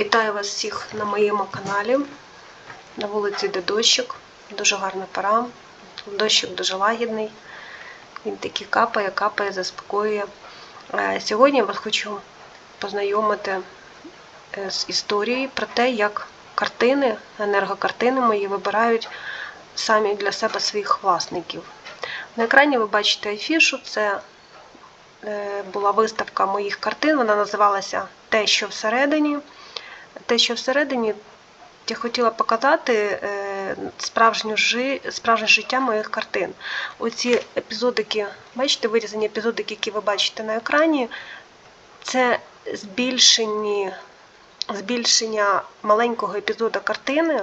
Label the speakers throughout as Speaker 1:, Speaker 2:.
Speaker 1: Вітаю вас всіх на моєму каналі. На вулиці йде дощик, дуже гарна пора. Дощик дуже лагідний. Він такий капає, капає, заспокоює. Е, Сьогодні я вас хочу познайомити е, з історією про те, як картини, енергокартини мої вибирають самі для себе своїх власників. На екрані ви бачите афішу, це е, була виставка моїх картин, вона називалася Те, що всередині. Те, що всередині, я хотіла показати е, справжню жи, справжнє життя моїх картин. Оці епізодики, бачите, вирізані епізодики, які ви бачите на екрані, це збільшені, збільшення маленького епізода картини.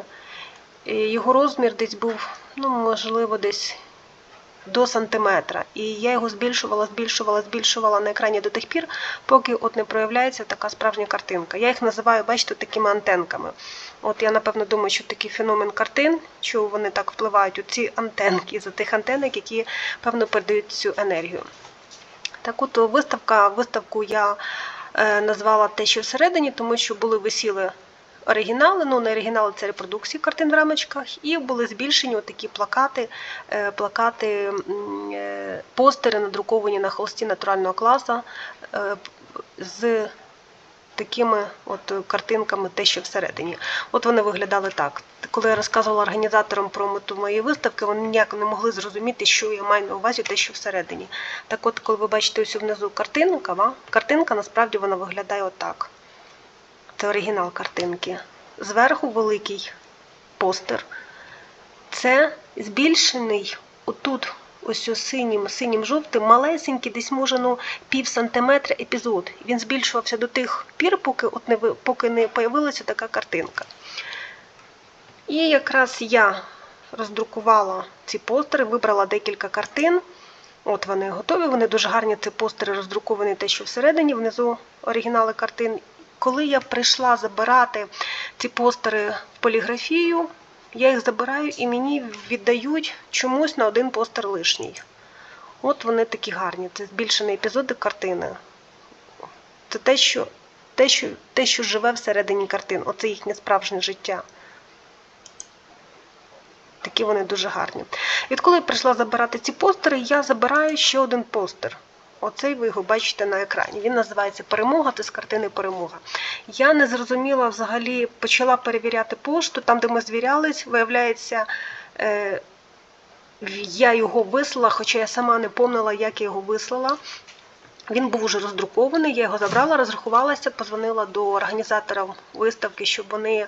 Speaker 1: Його розмір десь був, ну, можливо, десь до сантиметра. І я його збільшувала, збільшувала, збільшувала на екрані до тих пір, поки от не проявляється така справжня картинка. Я їх називаю, бачите, такими антенками. От я напевно думаю, що такий феномен картин, що вони так впливають у ці антенки, за тих антенок, які певно передають цю енергію. Так от виставка, виставку я е, назвала те, що всередині, тому що були висіли оригінали, ну не оригінали, це репродукції картин в рамочках, і були збільшені такі плакати, е, плакати, е, постери, надруковані на холсті натурального класу е, з такими от картинками, те, що всередині. От вони виглядали так. Коли я розказувала організаторам про мету моєї виставки, вони ніяк не могли зрозуміти, що я маю на увазі те, що всередині. Так от, коли ви бачите ось внизу картинка, картинка насправді вона виглядає отак. Це оригінал картинки. Зверху великий постер. Це збільшений отут, ось синім, синім жовтим, малесенький, десь може ну, пів сантиметра епізод. Він збільшувався до тих пір, поки от не, поки не появилася така картинка. І якраз я роздрукувала ці постери, вибрала декілька картин. От вони готові, вони дуже гарні. Це постери роздруковані те, що всередині, внизу оригінали картин. Коли я прийшла забирати ці постери в поліграфію, я їх забираю і мені віддають чомусь на один постер лишній. От вони такі гарні. Це збільшені епізоди картини. Це те, що, те, що, те, що живе всередині картин. Оце їхнє справжнє життя. Такі вони дуже гарні. Відколи я прийшла забирати ці постери, я забираю ще один постер. Оцей ви його бачите на екрані. Він називається Перемога, це з картини Перемога. Я не зрозуміла взагалі, почала перевіряти пошту, там, де ми звірялись, виявляється, е, я його вислала, хоча я сама не помнила, як я його вислала. Він був уже роздрукований, я його забрала, розрахувалася, позвонила до організатора виставки, щоб вони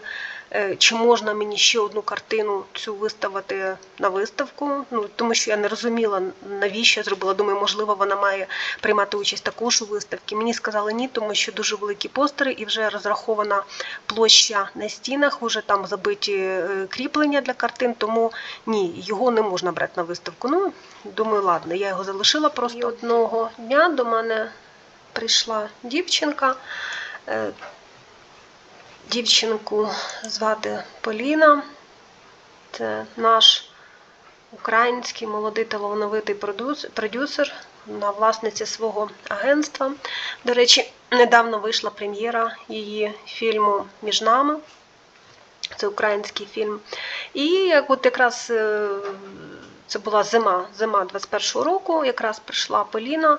Speaker 1: чи можна мені ще одну картину цю виставити на виставку. Ну тому що я не розуміла, навіщо я зробила. Думаю, можливо, вона має приймати участь також у виставці. Мені сказали ні, тому що дуже великі постери і вже розрахована площа на стінах, вже там забиті е, кріплення для картин, тому ні, його не можна брати на виставку. Ну, думаю, ладно, я його залишила просто І одного дня до мене прийшла дівчинка. Дівчинку звати Поліна. Це наш український молодий талановитий продюсер вона власниця свого агентства. До речі, недавно вийшла прем'єра її фільму Між нами. Це український фільм. І як от якраз е, це була зима, зима 21-го року, якраз прийшла Поліна.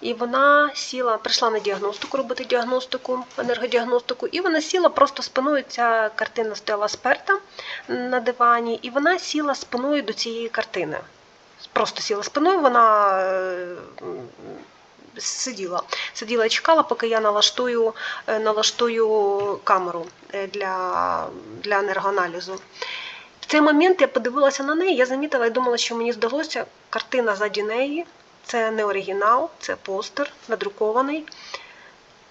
Speaker 1: І вона сіла, прийшла на діагностику, робити діагностику, енергодіагностику, і вона сіла просто спиною. Ця картина стояла сперта на дивані, і вона сіла спиною до цієї картини. Просто сіла спиною, вона е, сиділа. Сиділа і чекала, поки я налаштую, е, налаштую камеру е, для, для енергоаналізу. В цей момент я подивилася на неї, я замітила і думала, що мені здалося картина заді неї. Це не оригінал, це постер надрукований.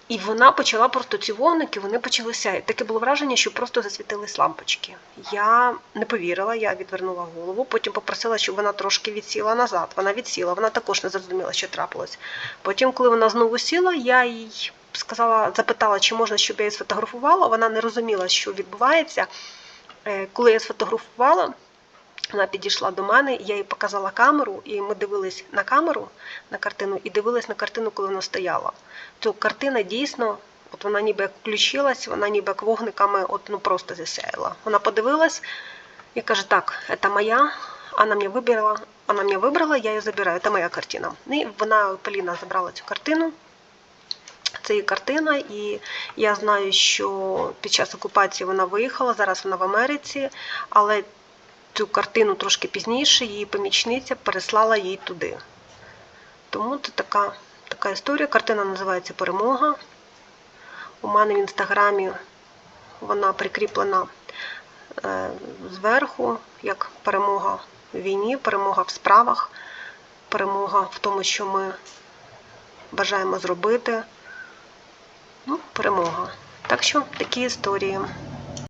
Speaker 1: І вона почала просто ці вогники, вони почали сяяти. Таке було враження, що просто засвітились лампочки. Я не повірила, я відвернула голову, потім попросила, щоб вона трошки відсіла назад. Вона відсіла, вона також не зрозуміла, що трапилось. Потім, коли вона знову сіла, я їй сказала, запитала, чи можна, щоб я її сфотографувала. Вона не розуміла, що відбувається. Е, Коли я сфотографувала, вона підійшла до мене, я їй показала камеру, і ми дивились на камеру, на картину, і дивились на картину, коли вона стояла. То картина дійсно От вона ніби як включилась, вона ніби як вогниками от, ну, просто засяяла. Вона подивилась і каже, так, це моя, вона мене вибрала, вона мене вибрала, я її забираю, це моя картина. І вона, Поліна, забрала цю картину. Це її картина, і я знаю, що під час окупації вона виїхала, зараз вона в Америці, але цю картину трошки пізніше її помічниця переслала їй туди. Тому це така, така історія. Картина називається Перемога. У мене в інстаграмі вона прикріплена е, зверху, як перемога в війні, перемога в справах, перемога в тому, що ми бажаємо зробити. Ну, перемога. Так що такі історії.